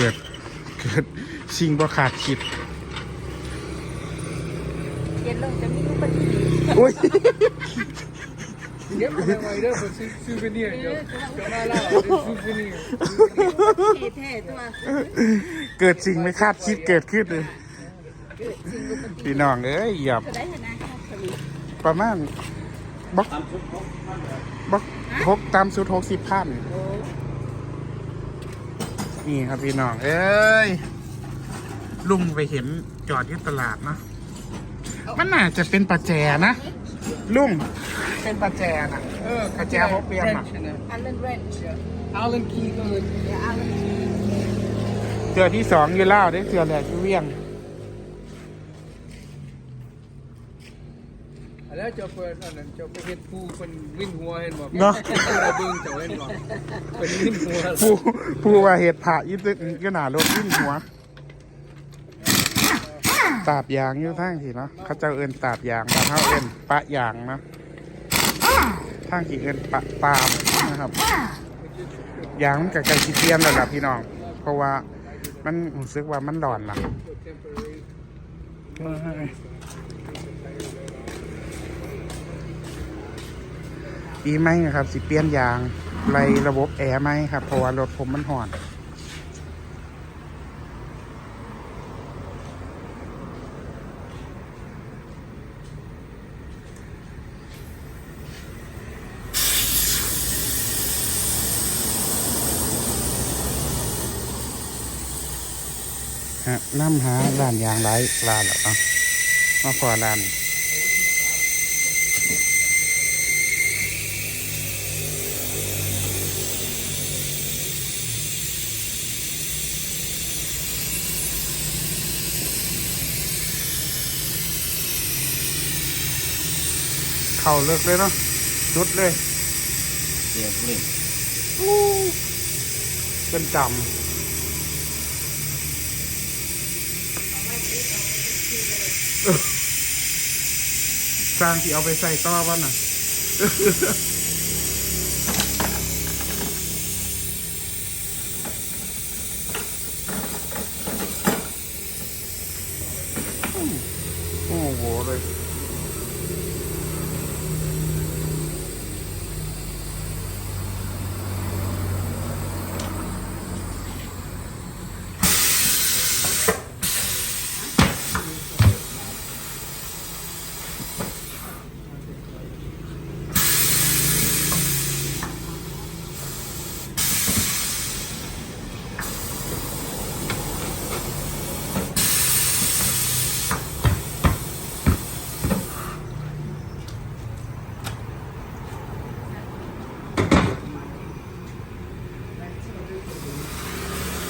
กิด เกิดสิ่งบ่ขาดคิดเย็นลงจะมีอุบัติเหตุโอ้ยเก็บอะไรไว้เด้อเป็นซูเวเนียร์เดี๋ยวจะมาเล่าเป็นซูเวเนียร์เหตุแท้ตัวเกิดสิ่งไม่คาดคิดเกิดขึ้นเลยพี่น้องเอ้ยหยับจะได้ชนะครับสลิปประมาณบักบักหกตามสุดหกสิบพันโอ้ นี่ครับพี่น้อง เอ้ย ลุงไปเห็นจอดที่ตลาดเนาะมันน่าจะเป็นประแจนะ ลุง เป็นประแจนะเออประแจพกเปียมอะอันเล่นเรนจ์อาลันคีก็เลยเดี๋ยวเอาเล่นเสือที่สองอยู่เล่าวได้เสือแหลกอยู่เวียง แล้วจะเปิดอันนั้นจะไปเฮ็ดผู้เป็นวิ่นหัวเห็นบ่เนาะเราเบิ่งเจ้าเห็นบ่เป็นวิ่นหัวผู้ผู้ว่าเหตุผ่ายึดก็หนารถขึ้นหัว ตาบยางอยู่ทางที่เนาะเขาเจ้าเอินตาบยางบ้านเขาเอินปะยางเนาะทางที่เอินปะปาล์มนะครับยางมันกับไก่ขี้เทียมแล้วล่ะพี่น้อง เพราะว่ามันรู้สึกว่ามันร้อนล่ะ ปีไหมครับ สิเปลี่ยนยางไรระบบแอร์ไหมครับ เพราะว่ารถผมมันห่อนฮะน้ำหาร้านยางไรร้านหรอเนาะมาพอร้าน เข่าเลิกเลยเนาะจุดเลยเรียกเล่นเป็นจำเออสร้างที่เอาไปใส่ต่อวันน่ะ โอ้โหเลย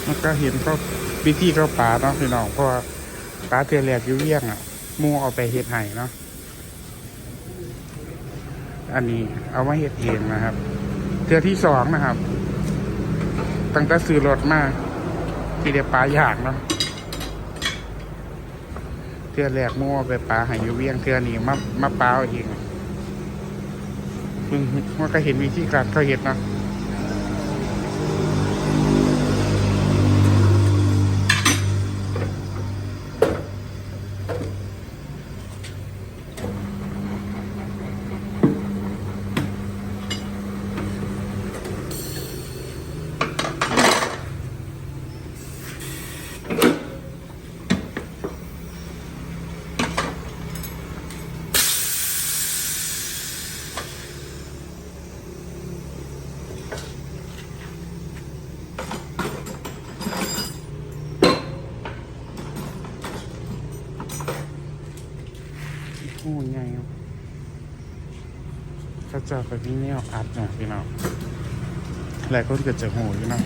มัน ก็เห็นเขาวิธีเขาป่าเนาะพี่น้องเพราะว่าป่าเทือแหลกอยู่เวียงอะมูเอาไปเฮ็ดไห้เนาะอันนี้เอามาเฮ็ดเองนะครับ เทือที่สองนะครับ ตั้งแต่ซื้อรถมาที่เดียปลาอยากเนาะเทือแหลกมูเอาไปปลาให้อยู่เวียงเทือนี้มามาปลาเอาเองเพิ่งว่าก็เห็นวิธีการเขาเฮ็ดเนาะ เขาจะไปพี่เนี่ยอัดนะพี่น้องหลายคนก็จะโหอยู่เนาะ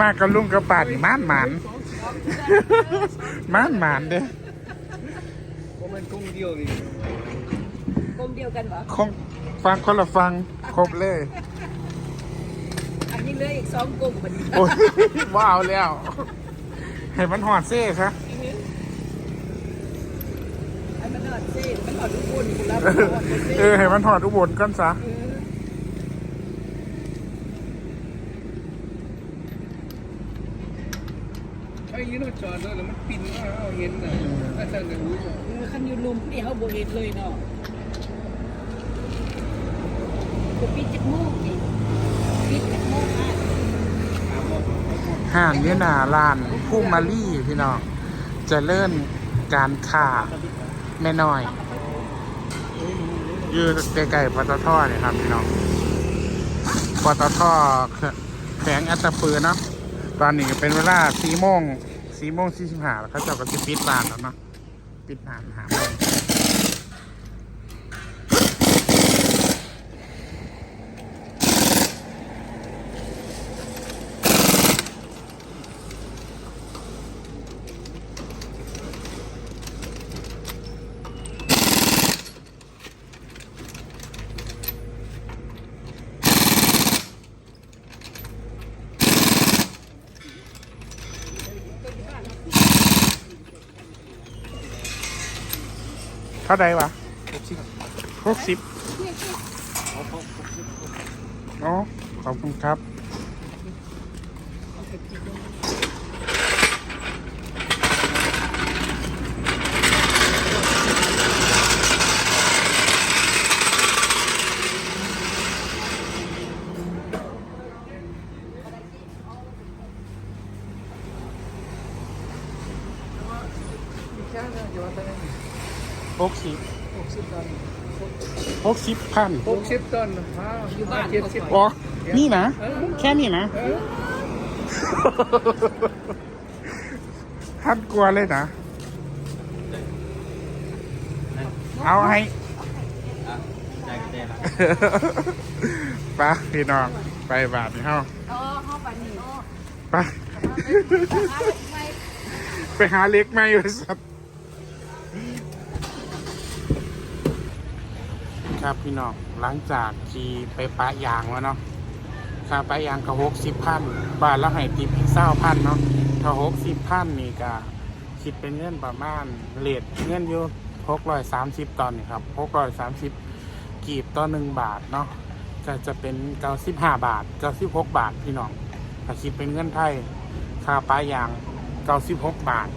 มากับลุงกับป่านี่มานหมานมานหมานเด้อเพราะมันกุ้งเดียวนี่กลมเดียวกันเหรอคงฟังคนละฟังครบเลย อันนี้เหลืออีกสองกลมมันโอ้ยว้าวแล้ว ให้มันหอดเซ่ซะอันมันหอดเส้นมันหอดทุกคนคุณรับมันหอดเส้นเออให้มันหอดอุบลก่อนซะ ไอ้ยีนอจอดแล้วมันปินมาเอาเห็นน่ะอาจารย์จะรู้เออคันอยู่ลุมนี่เขาโบเห็นเลยเนาะกูปิดเจ็ดโมงนี่ปิดจ็ดโมงอะห่านเนี่ยนาลานพุ่มมาลี่พี่น้องเจะเลิ่นการข่าแม่น้อย อยู่ใกล้ๆปตทเนี่ยครับพี่น้องปตทแขวงอัตตปือเนาะ ตอนนี้ก็เป็นเวลาสี่โมงสี่โมงสี่สิบห้าแล้วเขาเจะก็จะปิดร้านแล้วเนาะปิดร้านหาโมง ท่าใดวะหกสิบอ๋อขอบคุณครับ หกสิบ หกสิบตัน หกสิบพันหกสิบตันห้าเจ็ดสิบอ๋อ นี่นะ แค่นี้นะเออท่านกลัวเลยนะ เอาให้ใจก็ได้ละไปพี่น้อง ไปบาทนี่เฮาอ๋อเข้าไปนี่อ๋อไป ไปหาเล็กมาอยู่สัตว์ ครับพี่น้องหลังจากที่ไปปะยางแล้วเนาะค่าปะยางก็หกสิบพันบาทแล้วให้ติปอีกเศร้าพันเนาะถ้าหกสิบพันนี่ก็คิดเป็นเงินประมาณเลทเงินอยู่หกร้อยสามสิบตอนนี่ครับหกร้อยสามสิบกีบต่อหนึ่งบาทเนาะก็จะเป็นเก้าสิบห้าบาทเก้าสิบหกบาทพี่น้องถ้าคิดเป็นเงินไทยค่าปลายางเก้าสิบหกบาท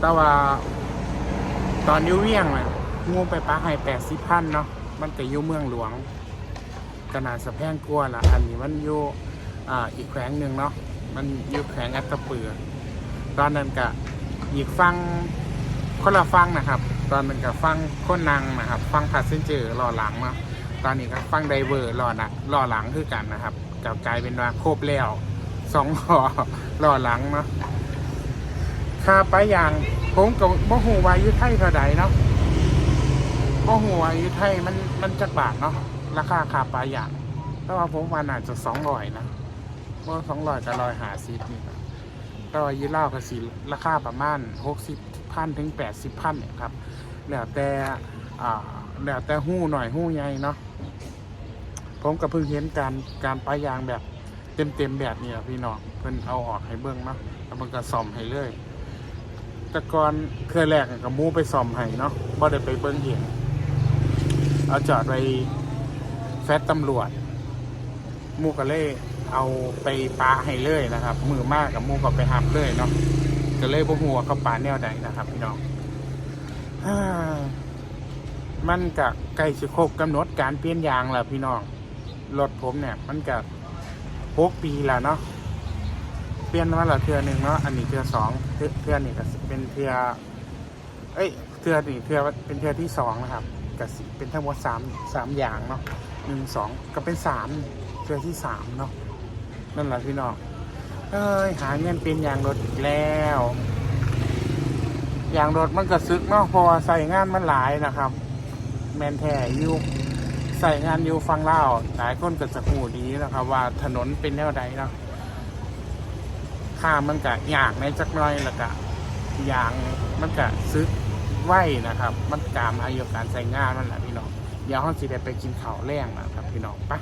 แต่ว่าตอนอยูเวียงน่ะ งูไปปลาให้แปดสิบพันเนาะมันก็อยู่เมืองหลวงขนาดสะแพงกลัวละอันนี้มันอยู่อ่าอีกแขวงหนึ่งเนาะมันอยู่แขวงอัตตปือตอนนั้นก็อีกฟังคนละฟังนะครับ ตอนนั้นก็ฟังคนนางนะครับ ฟังพาสเซนเจอร์รอหลังเนาะตอนนี้ก็ฟังไดเวอร์รอนะรอหลังคือกันนะครับกับกลายเป็นว่าครบแล้วสองรอรอหลังเนาะค่าไปอย่างผมกับบ่หูวายุไทยเท่าใดเนาะ บ่หูวอยุไทยมันมันจักบาทเนาะราคาคาปลาอย่างแต่ว่าผมว่าน่าจะสองร้อยนะว่าสองร้อยกับร้อยหาสิบนี่นะแต่ว่ายี่เล่ากับสีราคาประมาณหกสิบพันถึงแปดสิบพันเนี่ยครับแล้วแต่อ่าแล้วแต่หู้หน่อยหู้ใหญ่เนาะผมก็เพิ่งเห็นการการปลายางแบบเต็มเต็มแบบนี้พี่น้องเพิ่นเอาออกให้เบิ่งเนาะแล้วมันก็ซ่อมให้เลยแต่ก่อนเคยแรกกับมูไปซ่อมให้เนาะบ่ได้ไปเบิ่งเห็น เอาจอดไว้แฟตตำรวจมูก็เลยเอาไปปาให้เลยนะครับ มือมากกับมูก็ไปหับเลยเนาะก็เลยบ่ฮู้ว่าเขาปาแนวใดนะครับพี่น้องมันกะใกล้สิครบกำหนดการเปลี่ยนยางแล้วพี่น้องรถผมเนี่ย มันกะหกปีแล้วเนาะเปลี่ยนมาละเทือหนึ่งเนาะอันนี้เทือสองเทือนี่ก็เป็นเทือเอ้ยเทือนี่เทือเป็นเทือที่สองนะครับ ก็สิเป็นทั้งหมดสามสามอย่างเนาะหนึ่งสองก็เป็นสามเทือที่สามเนาะนั่นแหละพี่น้องเอ้ยหาเงินเป็นยางรถอีกแล้วยางรถมันก็ซึกเนาะพราะว่าใส่งานมันหลายนะครับ แมนแท้อยู่ใส่งานอยู่ฟังเล่าหลายคนก็จะหูดีนะครับ ว่าถนนเป็นแนวใดเนาะข้ามมันก็ยากในจักน้อยแล้วก็ยางมันก็ซึก ไหวนะครับ มันกามอายุการใส่งานมันแหละพี่น้องเดี๋ยวห้องสิได้ไปกินข้าวแรงนะครับพี่น้องไปะ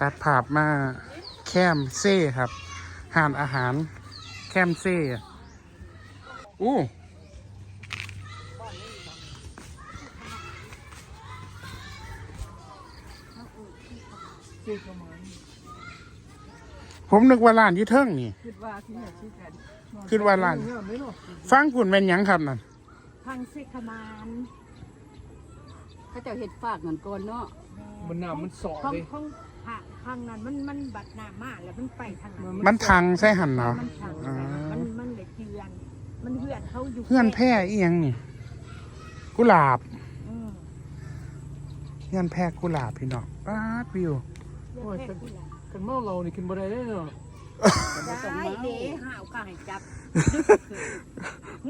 ตัดภาพมาแคมเซ่ครับหานอาหารแคมเซ่อู้ ผมนึกว่าร้านอยี่เทิงนี่ คิดว่าที่ไหนชื่อกันคิดว่าร้าน ฟังคุณเป็นหยังครับนั่นพังเซคามานเขาเจะเห็ดฝากเหมือนก่อนเนาะมันน้ำมันสอห้องเลยห้องพระห้องนั้นมันมันบัดหน้ามากแล้วมันไปทางนั้น มันทางใช่หันเนาะมันทางอ่ามันมันเลยเฮือน มันเฮือนเขาอยู่เพื่อนแพร่อีหยังนี่ กุหลาบอืมเพื่อนแพร่กุหลาบพี่น้องป้าดวิวเฮือนแพร่กุหลาบ กันเมาเรานี่กินบ่ได้เนาะได้เด้ห้าวก็ให้จับ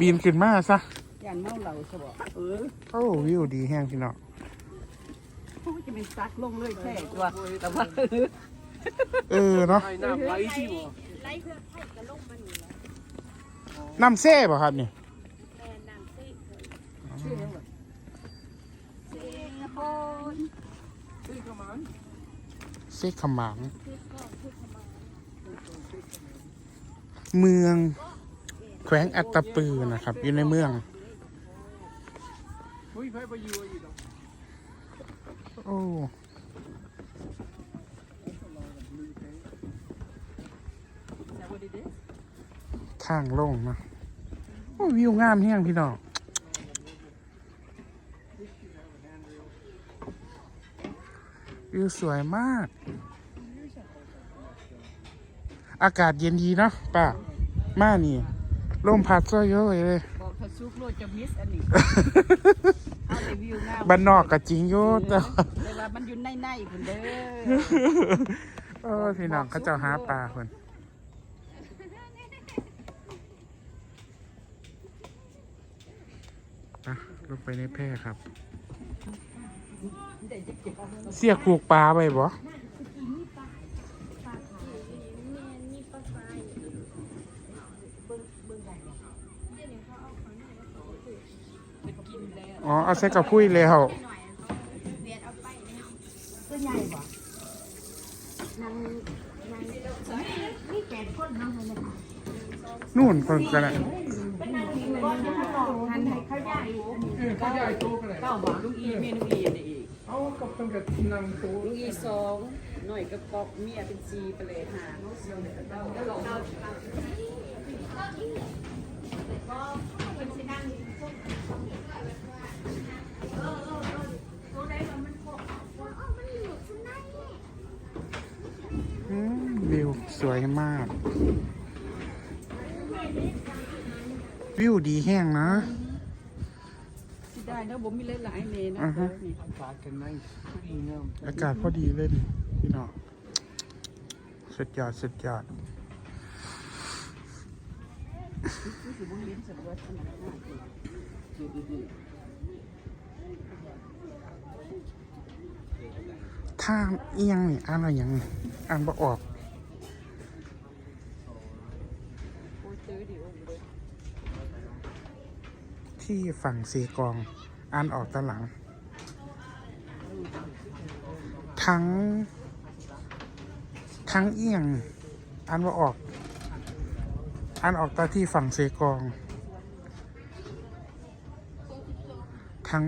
ปีนขึ้นมาซะยันเมาเหล่าสบเออโอ้วิวดีแห้งพี่น้องจะเป็นซักลงเลยแค่ตัวแต่ว่าเออเนาะไอ้น้ำไหลที่บ่ไล่เพื่อนให้กระลงมันนี่แหละน้ำเซ่ป่ะครับนี่นางเซ่เคยชื่ออะไรเซ่โอนซื้อเข้ามาเซ่ขมาง คือก็คือขมา เมือง แขวงอัตตปือนะครับ อยู่ในเมืองเฮ้ยไผไปอยู่อีกดอกโอ้ทางลงนะโอ้วิวงามแห้งพี่น้องวิวสวยมาก อากาศเย็นดีเนาะป้ามานี่ลมพัดซอยเยอะเลย บอกเขาซุกโลดจะมิสอันนี้ เอาแต่วิวงามบ้านนอกก็จริงโยแต่ว่าแต่ว่ามันอยู่ในในๆพุ่นเด้อเออพี่น้องเขาเจ้าหาปลาคนนะลงไปในแพร่ครับ เสียกผูกปลาไปบ่ อ๋อเอาใส่กระพุ้ยแล้วตัวใหญ่บ่นางนางนี่แปดคนน้องเลยนะคะนู่นคนกันละหันให้เขาใหญ่เออเขาใหญ่โตกันเลยเก้าบาทลูกอีเมียลูกอีอันนี้อีกเอากับตั้งแต่นั่งโตลูกอีสองหน่อยกับกอบเมียเป็นจีไปเลยหาอืมวิ วิวสวยมาก วิวดีแห้งนะได้นะผมมีหลายๆเมนะอากาศกันไนดีงามอากาศพอดีเลยนี่พี่น้องสุดยอดสุดยอดรู้สึกว่าเลี้ยงสัตว์วัดขนาดนั้นอยู่ ทาเอียงนี่อ่านอะไรยังอ่านบ่ออกอ้ยตื้อดิโอ้ยเลยที่ฝั่งเซกองอ่านออกตอนหลัง ทั้ง ทั้งเอียงอ่านว่าออกอ่านออกตาที่ฝั่งเซกอง ทั้ง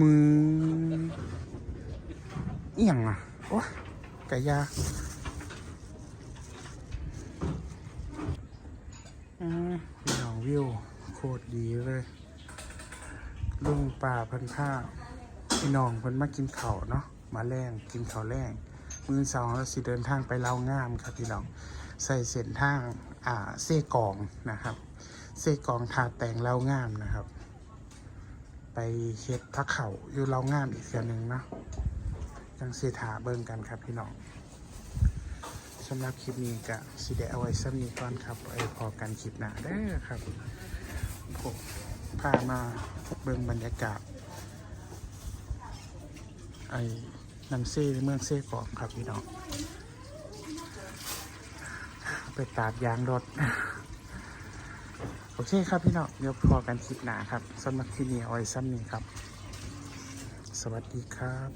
มือเอียงอะโอ้ไก่ยาอืมพี่น้องวิว โคตรดีเลยลุงป่าพันผ้าพี่น้องเพิ่นมากินข้าวเนาะมาแรงกินข้าวแรงมือสองแล้วสิเดินทางไปเล่าวงามครับพี่น้องใส่เส้นทางอ่าเซกองนะครับ เซกองทาแตงเล่าวงามนะครับ ไปเฮ็ดพักเขาอยู่เล่างามอีกเสียหนึ่งเนาะจังเสถาเบิ่งกันครับพี่น้องสำหรับคลิปนี้ก็สิได้เอาไว้ซ้ำนี้ก่อนครับไอพอกันคลิปหน้าได้ครับผมพามาเบิ่งบรรยากาศไอ้น้ำเซ่เมืองเซ่กองครับพี่น้องไปตาดยางรถ โอเคครับพี่น้องเดี๋ยวพอกันคลิปหน้าครับสำหรับคลิปนี้เอาไว้ซ้ำนี้ครับ สวัสดีครับ